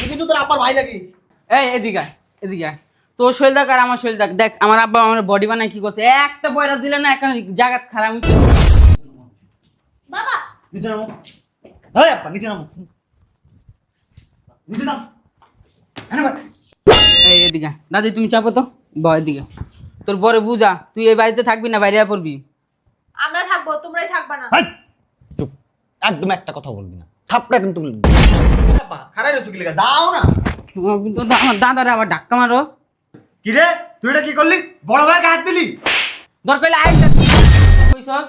আমি কিন্তু তোর আব্বার ভাই লাগি এই এদিকে আয়, এদিকে আয়। তোর শরীর দেখ আর আমার শরীর দেখ দেখ আমার আব্বা আমার বডি বানায় কি করছে? একটা পয়লা দিলে না একটা জায়গা খারাপ হচ্ছে বাবা! নিচে নামো। হ্যাঁ আব্বা নিচে নামো। নিচে নাম। হ্যাঁ ভাই। এই এদিকে দাদি তুমি চাপো তো। ব এদিকে তোর বরে বুঝা তুই এই বাড়িতে থাকবি না বাইরে পড়বি? আমরা থাকব তোমরাই থাকবা না। চুপ। একদম একটা কথা বলবি না। থাপড়া কিন্তু খারাই রসুকি লেগে যাও না। দা- আমার দাদারে আবার ধাক্কা মারস। কি রে? তুই এটা কি করলি? বড় ভাইকে হাত দিলি? দরকার হলে আয় কইসস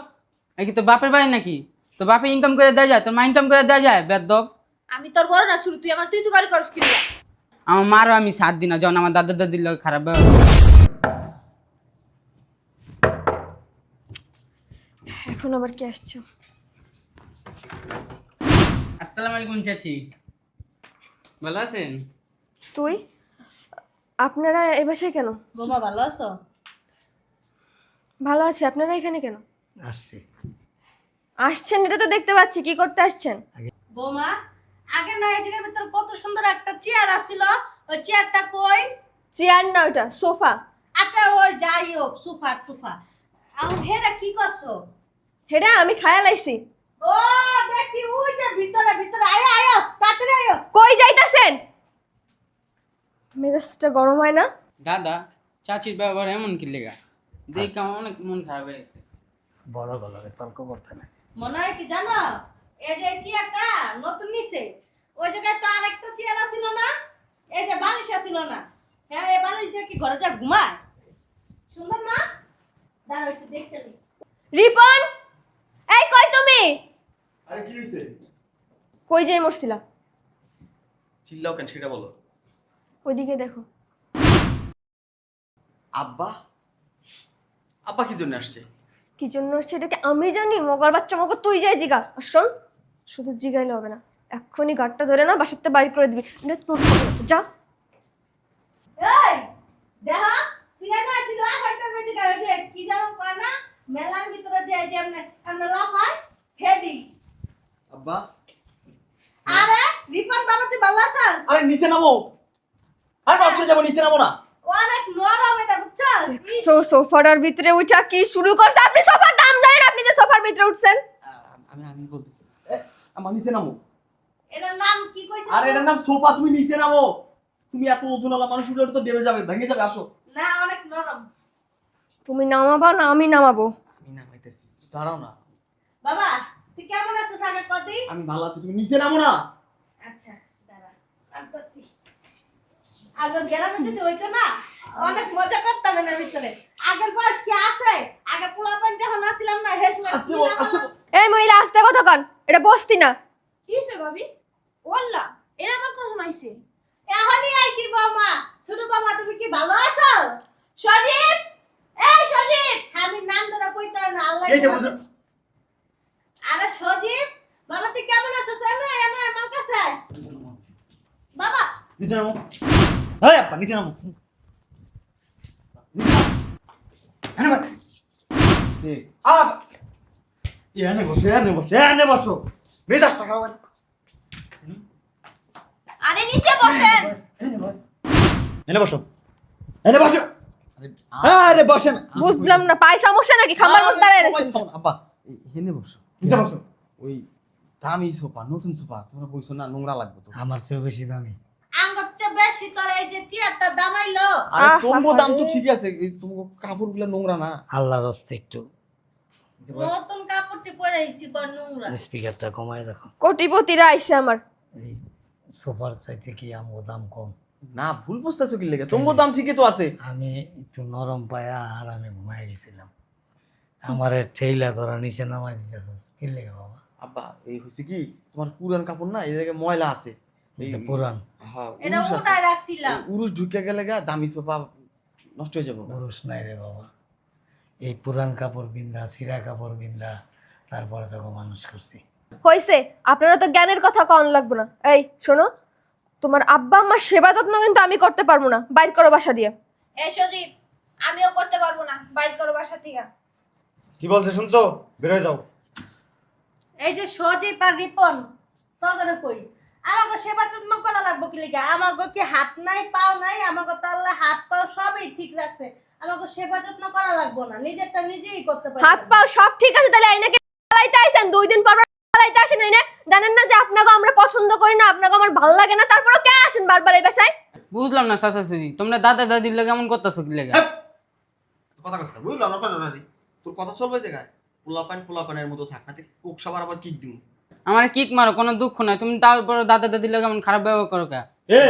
এই কি তোর বাপের বাড়ি নাকি? তোর বাপে ইনকাম করে যায় তোর মা ইনকাম করে দেওয়া যায় বেদব। আমি তোর বড় না শুরু তুই আমার তুই তো গাড়ি করস কি? আমার মারও আমি দিই যখন আমার দাদা দাদির লোক খারাপ এখন আবার কে আসছো? আসসালামু আলাইকুম চাচি। ভালো আছেন? তুই? আপনারা এ বাসায় কেন? বোমা ভালো আছো? ভালো আছে। আপনারা এখানে কেন? আসছি। আসছেন এটা তো দেখতে পাচ্ছি। কি করতে আসছেন? বোমা আগে না এই জায়গার ভিতর কত সুন্দর একটা চেয়ার আছিল ওই চেয়ারটা কই? চেয়ার না ওটা সোফা। আচ্ছা ওই যাই হোক সুফা টুফা। আমি হেটা কি করছ? হেটা আমি খায়াল আইছি ও দেখছি ওই যে ভিতরে ভিতরে আয়ো আয়ো তাড়াতাড়ি আয়ো। কই যাইতাছেন? মেজাজটা গরম হয় না? দাদা চাচির ব্যবহার এমন কি লেগা? দেখে আমার অনেক মন খারাপ হয়ে গেছে। বড় গলারে তর্ক করতে না মনে হয় কি জানো? এই যে চেয়ারটা নতুন নিছে ওই জায়গায় তো আরেকটা চেয়ার আছিল না এই যে বালিশ আছিল না। হ্যাঁ এই বালিশ দিয়ে কি ঘরে যা ঘুমায়? সুন্দর না? দাঁড়াও একটু দেখতে রিপন এই কই তুমি? আরে কি হইছে? কই যাই মরছিলা? চিল্লাও কেন সেটা বলো। ওইদিকে দেখো। আব্বা? আব্বা কি জন্য আসছে? কি জন্য সেটাকে আমি জানি মগর বাচ্চা মগর তুই যাই জিগা। আর শোন শুধু জিগাইলে হবে না এক্ষুনি গাড়টা ধরে না বাসাতে বাইর করে দিবি। এটা তোর যা। এই দেখা তুই না তুই লাভ হইতে বেজে গেল যে কি জানো না মেলার ভিতরে যে এমনি হয় হেডি। আব্বা। আরে রিপন বাবা তুই ভালো আছিস আরে নিচে নামো। আরে হয়ে যাব নিচে নামো না। অনেক নরম এটা বুঝছস? সো সোফাটার ভিতরে উঠা কি শুরু করছে? আপনি সোফার দাম জানেন আপনি যে সোফার ভিতরে উঠছেন। আমি আমি বলতেছি। আমার নিচে নামো। এটার নাম কি কইছিস? আরে এটার নাম সোফা তুমি নিচে নামো। তুমি এত ওজনওয়ালা মানুষ উঠে তো দেবে যাবে ভেঙে যাবে আসো। না অনেক নরম। তুমি নামাবো না আমি নামাবো? আমি নামাইতেছি। দাঁড়াও না। বাবা তুই কেমন আছিস আগে কদি আমি ভালো আছি তুমি নিচে নামো না। আচ্ছা দাঁড়া আনতাছি। আগে গ্রামে যদি হইতো না অনেক মজা করতাম এর ভিতরে। আগের বয়স কি আছে? আগে পোলাপান যখন আসছিলাম না হেস। এই মহিলা আসতে কথা কন এটা বসতি না। কি হয়েছে ভাবি? ওল্লা এরা আবার কখন আইছে? এখনই আইছি বাবা ছোট বাবা তুমি কি ভালো আছো? সজীব এই সজীব স্বামীর নাম ধরে কইতে না আল্লাহ এই যে বুঝো আরে সজীব বাবা তুই কেমন আছো? চলো এনো আমার কাছে বাবা। নিচে নামো। হ্যাঁ আপা নিচে নামো। নিচে এনে বস। এ, আ, এনে বসো এনে বসো এনে বসো। মেজাজটা খারাপ না। আরে নিচে বসেন। এনে বস। এনে বসো। এনে বসো। আরে বসেন। বুঝলাম না পায়ে সমস্যা নাকি? খাবার থামুন, আব্বা। এই হেনে বসো। নিচে বসো ওই দামি সোফা নতুন সোফা তোমরা বলছো না নোংরা লাগবে তো। আমার চেয়েও বেশি দামি। আঙ্গর চেয়ে বেশি তোর এই যে চেয়ারটা দামাইলো। আরে তোমার দাম তো ঠিক আছে তোমার কাপড়গুলো নোংরা না। আল্লাহর হস্তে একটু। নতুন কাপড়টি পরে আইছি কর নোংরা। স্পিকারটা কমায় রাখো। কোটিপতিরা আইছে আমার। এই সোফার চাইতে কি আমার দাম কম? না ভুল বুঝতেছো কি লেগে? তোমার দাম ঠিকই তো আছে। আমি একটু নরম পায়া আর আমি ঘুমাই গেছিলাম। আমার ঠেইলা ধরা নিচে নামাই দিতেছ। কি লেগে বাবা? আব্বা এই হচ্ছে কি তোমার পুরান কাপড় না এই জায়গায় ময়লা আছে। এই পুরান। হ্যাঁ এটা উরুস রাখছিলাম? উরুস ঢুকে গেলে গা দামি সোফা নষ্ট হয়ে যাব। পুরুষ নাই রে বাবা। এই পুরান কাপড় বিন্দা সিরা কাপড় বিন্দা তারপরে তোকে মানুষ করছি। হইছে আপনারা তো জ্ঞানের কথা কন লাগবে না। এই শোনো তোমার আব্বা আম্মার সেবা যত্ন কিন্তু আমি করতে পারব না বাইর করো বাসা দিয়ে। এ সজীব আমিও করতে পারব না বাইর করো বাসা থেকে কি বলছে শুনছো? বেরোয় যাও। এই যে সজীব আর রিপন তগরে কই? আমাকে সেবা যত্ন করা লাগবে কি লিগা? আমাকে কি হাত নাই পাও নাই? আমাকে তো আল্লাহ হাত পাও সবই ঠিক রাখছে। আমাকে সেবা যত্ন করা লাগবো না নিজেরটা নিজেই করতে পারি হাত পাও সব ঠিক আছে তাহলে আইনাকে পালাইতে আইছেন? দুই দিন পর পালাইতে আসেন আইনে? জানেন না যে আপনাকে আমরা পছন্দ করি না আপনাকে আমার ভালো লাগে না তারপরে কে আসেন বারবার এই বাসায়? বুঝলাম না চাচা চাচি। তোমরা দাদা দাদির লেগে এমন করতেছো কি লেগে? হ্যাঁ। কথা কথা বুঝলো? না টানাটানি তোর কথা চলবে জায়গায় পোলা পান পোলা পানের মতো থাক না কোক সাবার আবার কিক দিন আমার কিক মারো কোনো দুঃখ নাই। তুমি তারপর দাদা দাদির লেগে এমন খারাপ ব্যবহার করো কে? এ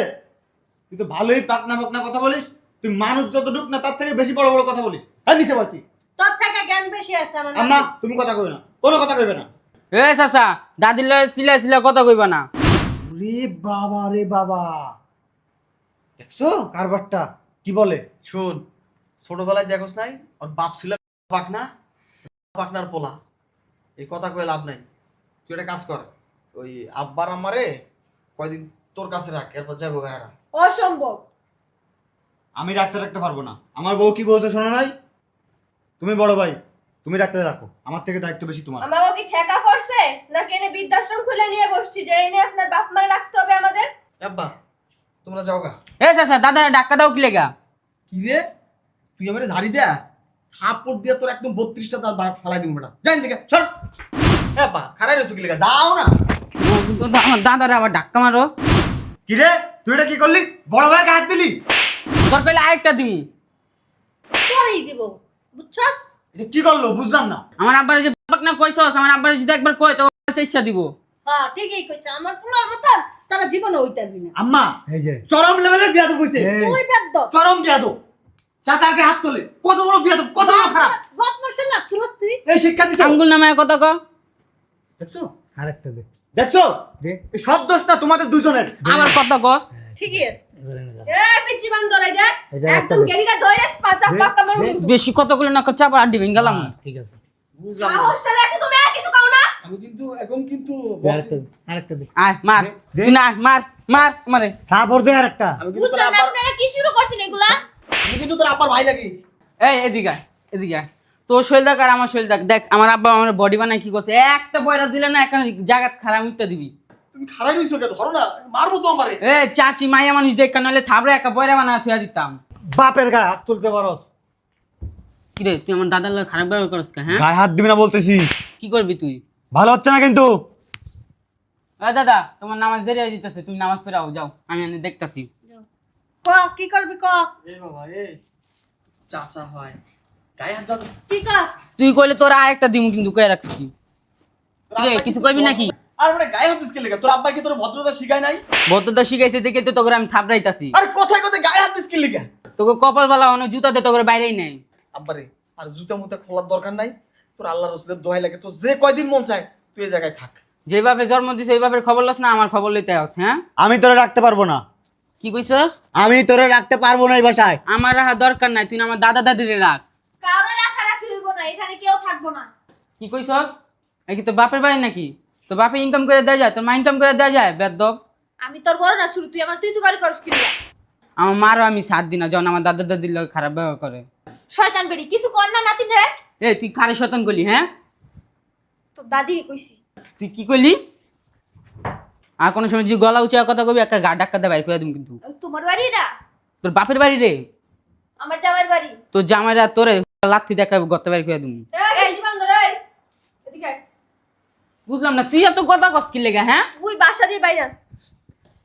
তুই তো ভালোই পাকনা পাকনা কথা বলিস। তুই মানুষ যতটুক না তার থেকে বেশি বড় বড় কথা বলিস। হ্যাঁ নিচে বল তুই। তোর থেকে জ্ঞান বেশি আছে আমার আম্মা তুমি কথা কইবে না। কোনো কথা কইবে না। এ চাচা দাদির লগে সিলা সিলা কথা কইবা না। রে বাবা রে বাবা। দেখছ কারবারটা? কি বলে? শোন ছোটবেলায় দেখোস নাই? ওর বাপ ছিল পাকনা পাকনার পোলা। এই কথা কয়ে লাভ নাই। তুই একটা কাজ কর ওই আব্বার আমারে কয়দিন তোর কাছে রাখ এরপর যাব গায়েরা অসম্ভব। আমি রাখতে রাখতে পারব না। আমার বউ কি বলতে শোনো নাই? তুমি বড় ভাই তুমি রাখতে রাখো। আমার থেকে দায়িত্ব বেশি তোমার। আমাকে কি ঠেকা পড়ছে? নাকি এনে বৃদ্ধাশ্রম খুলে নিয়ে বসছি যে এনে আপনার বাপ মারে রাখতে হবে আমাদের? আব্বা তোমরা যাও গা। এ চাচা দাদা ডাক্তার দাও কি লেগা কি রে? তুই আমারে ঝাড়ি দেস থাপ্পড় দিয়ে তোর একদম বত্রিশটা দাঁত বার ফালাই দিব বেটা। যাই দিকে সর। হ্যাঁ বা খারাই রয়েছে কি লেগে যাও না। আবার ডাক্কা মারোস। কি রে? তুই এটা কি করলি? বড় ভাইকে হাত দিলি? তোর কইলে আরেকটা দিমু দিব বুঝছস? এটা কি করল? বুঝলাম না। আমার আব্বার যে বাপাক না কইছস আমার আব্বার যদি একবার কয় তো ইচ্ছা দিব। হ্যাঁ ঠিকই কইছে। আমার পোলার মতন তারা জীবনে হইতে পারবি না। আম্মা এই যে। চরম লেভেলের বিয়াদব হইছে। এই, তুই চরম বিয়াদব চাচারকে হাত তোলে। কত বড় বিয়াদব কত বড় খারাপ। তুলস তুই? এই শিক্ষা দিছো? আঙ্গুল নামায় কত ক? দেখছ? আরেকটা দে। দেখছ? দে। সব দোষ না তোমাদের দুজনের। আমার কত ঠিকই আছে। বেশি কতগুলো না চাপা আড্ডি ভেঙে গেলাম। ঠিক আছে। সাহসটা দেখছ তুমি আর কিছু কাও না? আমি কিন্তু এখন কিন্তু আরেকটা দে, আয় মার। তুই না মার মার মারে। তারপর দে আরেকটা। আমি কিন্তু আপনারা কি শুরু করছেন এগুলা? কিন্তু তোর আব্বার ভাই লাগি এই এদিকে আয়, এদিকে আয়। তোর শরীর দেখ আর আমার শরীর দেখ দেখ আমার আব্বা আমার বডি বানায় কি করছে? একটা দিলে না জায়গা খারাপ উঠতে দিবি। তুমি খারাই রইছো কে ধরো না মারবো তো আমারে। এ চাচি মাইয়া মানুষ দেখ থাবড়ে একটা পয়রা বানা থুয়া দিতাম। বাপের গায়ে হাত তুলতে পারস। কিরে তুই আমার দাদার লগে খারাপ ব্যবহার করিস কে, হ্যাঁ? গায়ে হাত দিবি না বলতেছি। কি করবি তুই? ভালো হচ্ছে না কিন্তু? এ দাদা তোমার নামাজ দেরি হয়ে যেতেছে তুমি নামাজ পড়াও যাও। আমি এনে দেখতাছি। ক কি করবি ক? এই বাবা এই চাচা হয়। গায়ে হাত দাও কি কাজ তুই কইলে তোর আর একটা দিমু কিন্তু কয়ে রাখছি। তোর কিছু কইবি নাকি? আর মানে গায়ে হাত দিস কে তোর আব্বা কি তোর ভদ্রতা শিখায় নাই? ভদ্রতা শিখাইছে দেখে তো তোকে আমি থাপড়াইতাছি। আর কোথায় কোথায় গায়ে হাত দিস কে তোকে কপাল বালা অনেক জুতা দে তোকে বাইরেই নেই। আব্বারে আর জুতা মুতা খোলার দরকার নাই। তোর আল্লাহ রসুলের দোহাই লাগে। তো যে কয়দিন মন চায় তুই এই জায়গায় থাক। যেভাবে জন্ম দিছে ওইভাবে খবর লস না আমার খবর লইতে আস হ্যাঁ? আমি তোরা রাখতে পারব না। কি কইছস? আমি তোরে রাখতে পারব না এই বাসায়। আমার রাখা দরকার নাই তুই আমার দাদা দাদিরে রাখ। কারও রাখা রাখি হইব না এখানে কেউ থাকব না। কি কইছস? এই কি তোর বাপের বাড়ি নাকি? তোর বাপে ইনকাম করে দেওয়া যায় তোর মা ইনকাম করে দেওয়া যায় বেদব। আমি তোর বড় না শুরু তুই আমার তুই তো গাড়ি করস কি আমার মারও আমি সাত দিন যখন আমার দাদা দাদির লোক খারাপ ব্যবহার করে। শয়তান বেড়ি কিছু কর না নাতিন রে। এ তুই খারে শতন করলি হ্যাঁ? তোর দাদিরই কইছি। তুই কি করলি? আর কোনো সময় যদি গলা উঁচা কথা কবি একটা গা ডাক্কা দেয় বাইর করে দিম কিন্তু। তোমার বাড়ি না? তোর বাপের বাড়ি রে? আমার জামাইয়ের বাড়ি। তোর জামাইরা তোরে লাথি দেখা গত বাইর করে দিম এই জীবন ধরে এই। এদিকে আয়। বুঝলাম না তুই এত কথা কস কি লেগে হ্যাঁ? তুই বাসা দিয়ে বাইরে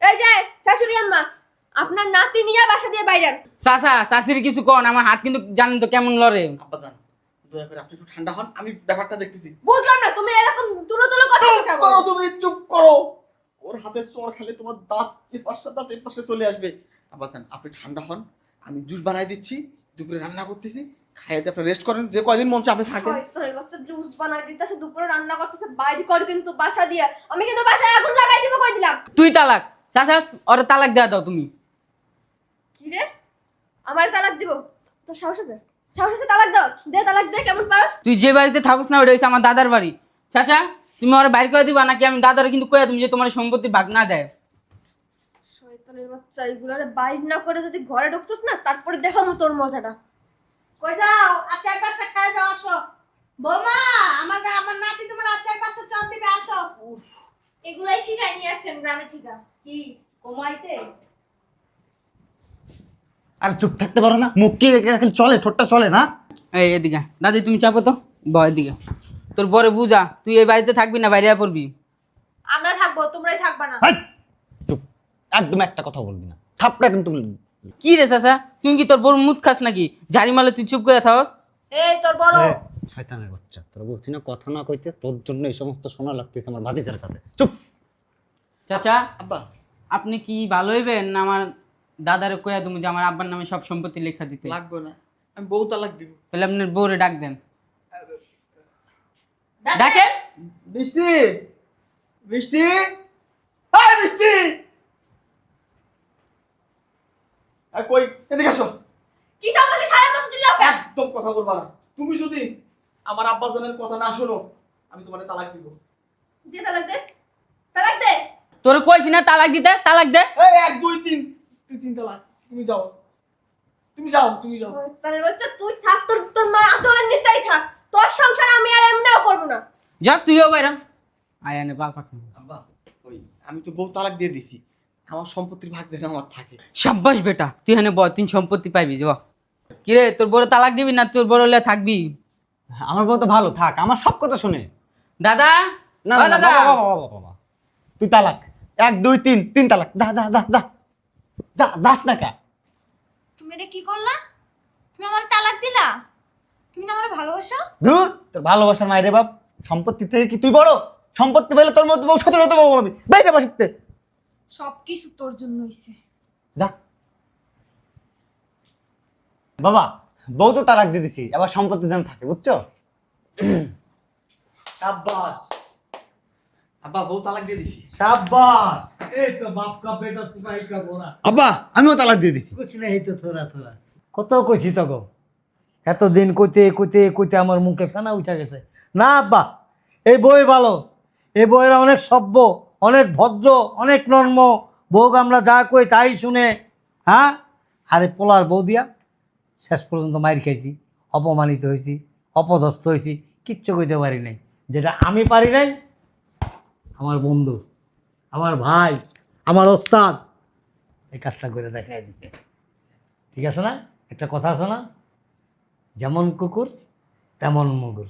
এই যে শাশুড়ি আম্মা আপনার নাতি নিয়ে বাসা দিয়ে বাইরে চাচা চাচির কিছু কন আমার হাত কিন্তু জানেন তো কেমন লড়ে। আব্বা জান দয়া করে আপনি একটু ঠান্ডা হন আমি ব্যাপারটা দেখতেছি। বুঝলাম না তুমি এরকম তুলো তুলো কথা করো তুমি চুপ করো। ওর হাতে চোর খেলে তোমার দাঁত এ পাশে দাঁত এ পাশে চলে আসবে। জান আপনি ঠান্ডা হন আমি জুস বানাই দিচ্ছি দুপুরে রান্না করতেছি খাইয়ে আপনি রেস্ট করেন। যে কয়দিন মন চায় আপনি থাকেন বাচ্চা জুস বানাই দিতেছে দুপুরে রান্না করতেছে বাইরে কর কিন্তু বাসা দিয়ে। আমি কিন্তু বাসায় আগুন লাগাই দিব কই দিলাম? তুই তালাক। চাচা ওরে তালাক দেওয়া দাও তুমি। কি রে? আমার তালাক দিব? তো সাহস আছে? সাহস আছে তালাক দাও দে তালাক দে কেমন পারস? তুই যে বাড়িতে থাকুস না ওটা হচ্ছে আমার দাদার বাড়ি। চাচা তুমি ওরা বাইর করে দিবা নাকি? আমি দাদার কিন্তু কয়ে তুমি যে তোমার সম্পত্তি ভাগ না দেয়। শয়তানের বাচ্চা এগুলারে বাইর না করে যদি ঘরে ঢুকছিস না তারপরে দেখাবো তোর মজাটা। কই যাও? আর চার পাঁচটা খাই যাও আসো। বৌমা আমার আমার নাতি তোমার আর চার পাঁচটা চপ দিবে আসো। এগুলাই শিখাই নিয়ে আসছেন গ্রামে থেকে কি ঘুমাইতে? আর চুপ থাকতে পারো না মুখ কি রেখে রাখলে চলে ঠোঁটটা চলে না? এই এদিকে দাদি তুমি চাপো তো ব এদিকে। তোর পরে বুঝা তুই এই বাড়িতে থাকবি না বাইরে পড়বি? আমরা থাকব তোমরাই থাকবা না। হাই! চুপ একদম একটা কথা বলবি না। থাপড়া কিন্তু কি রে চাচা? তুই কি তোর বড় মুখ খাস নাকি? ঝাড়ি মারলে তুই চুপ করে থাকস? এই তোর বড়। শয়তানের বাচ্চা তোরা বলছি না কথা না কইতে তোর জন্য এই সমস্ত শোনা লাগতেছে আমার ভাতিজার কাছে। চুপ! চাচা আব্বা। আপনি কি ভালো হইবেন না আমার দাদারে কইয়া তুমি যে আমার আব্বার নামে সব সম্পত্তি লেখা দিতে? লাগবে না। আমি বউ তালাক দিব। তাহলে আপনার বউরে ডাক দেন? ডাকেন বৃষ্টি বৃষ্টি বৃষ্টি আর কই? এদিকে আসো। কি সারা কথা চিল্লাও কেন একদম কথা বলবা না। তুমি যদি আমার আব্বা জানের কথা না শোনো আমি তোমার তালাক দিব। দে তালাক দে। তালাক দে। তোর কইছি না তালাক দিতে তালাক দে। এই এক দুই তিন। তুই তিন তালাক তুমি যাও। তুমি যাও তুমি যাও। তাহলে বাচ্চা তুই থাক তোর তোর মা আচলের নিচেই থাক। তোর সংসার আমি আর এমনিও করব না। যা তুইও বাইরাম আয় আনে বাল পাক আব্বা ওই আমি তো বউ তালাক দিয়ে দিছি। আমার সম্পত্তির ভাগ যেটা আমার থাকে। সাব্বাস বেটা তুই এখানে বল তুই সম্পত্তি পাইবি যা। কিরে তোর বড় তালাক দিবি না তোর বড় হলে থাকবি? আমার বউ তো ভালো থাক আমার সব কথা শুনে। দাদা? না না, না দাদা। বাবা, বাবা, বাবা, বাবা। তুই তালাক। এক দুই তিন তিন তালাক। যা যা যা যা। যা যাস না কা? তুমি এটা কি করলা? তুমি আমার তালাক দিলা? তুমি না আমার ভালোবাসা? দূর তোর ভালোবাসার মায়ের বাপ সম্পত্তি থেকে কি তুই বড়? সম্পত্তি পেলে তোর মধ্যে বউ সতেরো তো পাবি বাইরে বাসিতে সবকিছু তোর জন্য হইছে। যা। বাবা বউ তো তালাক দিয়ে দিছি আবার সম্পত্তি যেন থাকে বুঝছ? সাব্বাস। আব্বা বউ তালাক দিয়ে দিছি। সাব্বাস। এই তো বাপ আব্বা আমিও তালাক দিয়ে দিছি। কিছু নেই তো থোড়া থোড়া কত কইছি তো এতদিন কইতে কইতে কইতে আমার মুখে ফেনা উঠা গেছে। না, আব্বা, এই বই ভালো। এই বইয়েরা অনেক সভ্য, অনেক ভদ্র, অনেক নর্ম। বউক আমরা যা কই তাই শুনে হ্যাঁ? আরে পোলার বউ দিয়া শেষ পর্যন্ত মাইর খাইছি, অপমানিত হয়েছি অপদস্থ হয়েছি কিচ্ছু কইতে পারি নাই। যেটা আমি পারি নাই, আমার বন্ধু, আমার ভাই, আমার ওস্তাদ, এই কাজটা করে দেখাই দিচ্ছে ঠিক আছে না? একটা কথা আছে না? যেমন কুকুর তেমন মুগুর।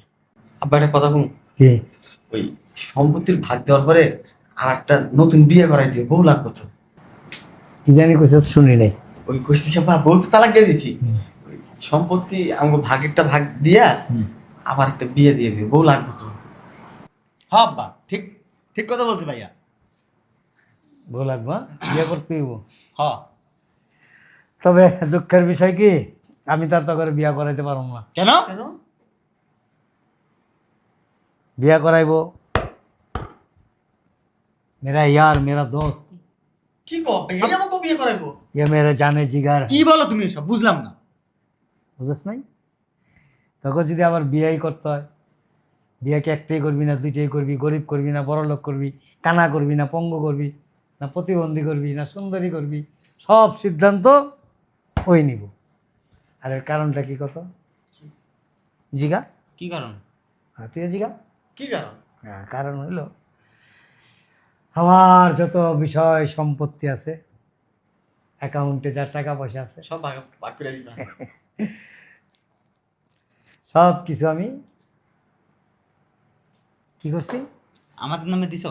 আব্বা একটা কথা শুন কি? ওই সম্পত্তির ভাগ দেওয়ার পরে আর একটা নতুন বিয়ে করাই দিয়ে বউ লাগবে তো কি জানি কইছিস শুনি নাই। ওই কইছি আব্বা বউ তো তালাক দিয়ে দিছি। সম্পত্তি আমাকে ভাগেরটা ভাগ দিয়া হুম। আবার একটা বিয়ে দিয়ে দিবে বউ লাগবে তো হ্যাঁ আব্বা ঠিক ঠিক কথা বলছি ভাইয়া। বউ লাগবে হ্যাঁ? বিয়ে করতে হইব। হ্যাঁ তবে দুঃখের বিষয় কি? আমি তার তখন বিয়া করাইতে পারব না। কেন? বিয়া করাইব। মেরা ইয়ার মেরা দোস্ত। করাইবো? যদি বিয়াই করতে হয় একটাই করবি না দুইটাই করবি গরিব করবি না বড়লোক করবি কানা করবি না পঙ্গ করবি না প্রতিবন্ধী করবি না সুন্দরী করবি সব সিদ্ধান্ত ওই নিব। আর এর কারণটা কি কত? জিগা? কি কারণ? হ্যাঁ তুই জিগা? কি কারণ? হ্যাঁ কারণ হইল আমার যত বিষয় সম্পত্তি আছে অ্যাকাউন্টে যা টাকা পয়সা আছে সব ভাগ ভাগ করে দিবা। সব কিছু আমি কি করছি? আমাদের নামে দিছ?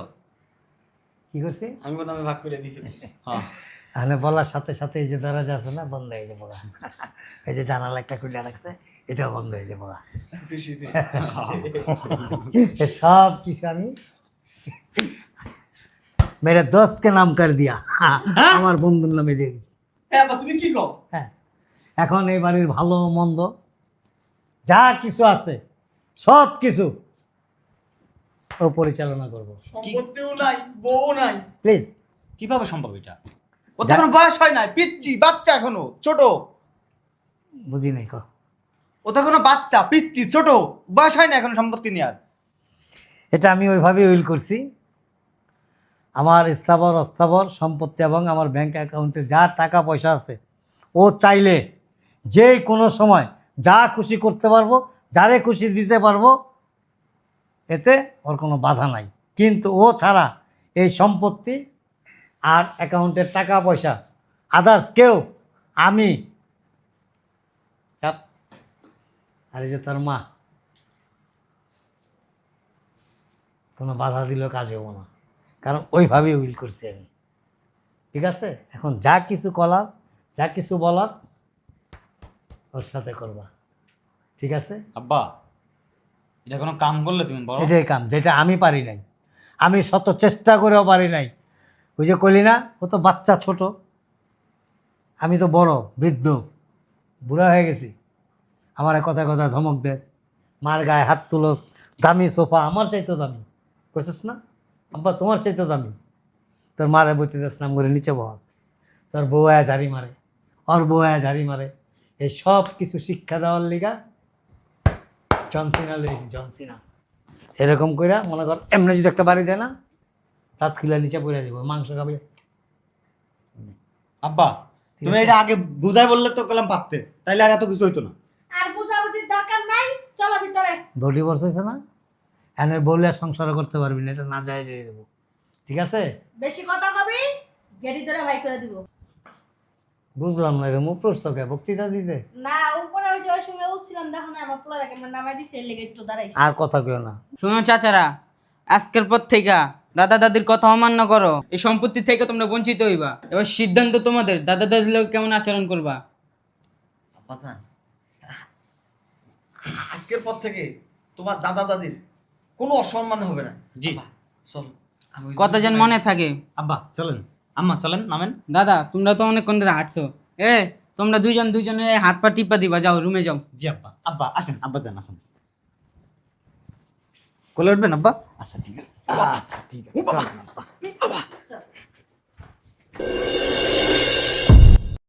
কি করছি? আমি নামে ভাগ করে দিছি। হ্যাঁ। তাহলে বলার সাথে সাথে এই যে দরজা আছে না বন্ধ হয়ে যাব এই যে জানালা একটা খুলে রাখছে এটাও বন্ধ হয়ে যাব। সব কিছু আমি মেরে দোস্তকে নাম কর দিয়া আমার বন্ধুর নামে দিয়ে। হ্যাঁ তুমি কি কও? হ্যাঁ এখন এই বাড়ির ভালো মন্দ যা কিছু আছে সব কিছু ও পরিচালনা করব। সম্পত্তিও নাই বউ নাই। প্লিজ। কীভাবে সম্ভব এটা? ও তো বয়স হয় নাই? পিচ্ছি বাচ্চা এখনও ছোট। বুঝি নাই ক। ও তো এখনও বাচ্চা পিচ্ছি ছোট। বয়স হয় না এখনও সম্পত্তি নেওয়ার এটা আমি ওইভাবে উইল করছি। আমার স্থাবর অস্থাবর সম্পত্তি এবং আমার ব্যাংক অ্যাকাউন্টে যা টাকা পয়সা আছে ও চাইলে যে কোনো সময় যা খুশি করতে পারব যারে খুশি দিতে পারব এতে ওর কোনো বাধা নাই। কিন্তু ও ছাড়া এই সম্পত্তি আর অ্যাকাউন্টের টাকা পয়সা। আদার্স কেউ আমি। চাপ। আর এই যে তার মা। কোনো বাধা দিলেও কাজ হব না। কারণ ওইভাবেই উইল করছি আমি। ঠিক আছে? এখন যা কিছু করার যা কিছু বলার ওর সাথে করবা। ঠিক আছে? আব্বা এটা কোনো কাম করলে তুমি এটাই কাম যেটা আমি পারি নাই। আমি শত চেষ্টা করেও পারি নাই। ওই যে কইলি না, ও তো বাচ্চা ছোট। আমি তো বড়, বৃদ্ধ। বুড়া হয়ে গেছি। আমার কথা কথা ধমক দেস মার গায়ে হাত তুলস, দামি সোফা, আমার চাইতো দামি। কইছিস না? আব্বা, তোমার চাইতো দামি। তোর মারে বইতে দেস নাম করে নিচে বহাস। তোর বউ আয়া ঝাড়ি মারে, ওর বউ আয়া ঝাড়ি মারে। এই সব কিছু শিক্ষা দেওয়ার লিগা জনসিনা লইছি জনসিনা এরকম কইরা, মনে কর, এমনি যদি একটা বাড়ি দেয় না খিলা নিচে পড়ে দিব মাংস খাবে। আব্বা তুমি এটা আগে বুঝাই বললে তো কলাম পারতে তাইলে আর এত কিছু হইতো না। আর বুঝাবুঝির দরকার নাই চলো ভিতরে। না এনে বললে আর সংসার করতে পারবি না এটা না যায় দেবো। ঠিক আছে? বেশি কথা কবি গেড়ি ধরে ভাই করে দিব। বুঝলাম না বক্তৃতা দিতে। না উপরে ওই যে ওই সময় উঠছিলাম দেখো না আমার কেমন নামাই দিছে লেগে একটু দাঁড়াইছি। আর কথা কেউ না। শুনো চাচারা আজকের পর থেকে দাদা দাদির কথা অমান্য করো। এই সম্পত্তি থেকে তোমরা বঞ্চিত হইবা। এবার সিদ্ধান্ত তোমাদের। দাদা দাদির লোক কেমন আচরণ করবা? আব্বাসান আজকের পর থেকে তোমার দাদা দাদির কোনো অসম্মান হবে না। জি। চল। আমি ওই কথা যেন মনে থাকে। আব্বা চলেন। আম্মা চলেন নামেন। দাদা তোমরা তো অনেকক্ষণ ধরে হাঁটছো। এ তোমরা দুইজন দুইজনের হাত পা টিপা দিবা। যাও রুমে যাও। জি আব্বা। আব্বা আসেন আব্বা যান আসেন। কোলে উঠবেন আব্বা? আচ্ছা ঠিক আছে। ঠিক আছে।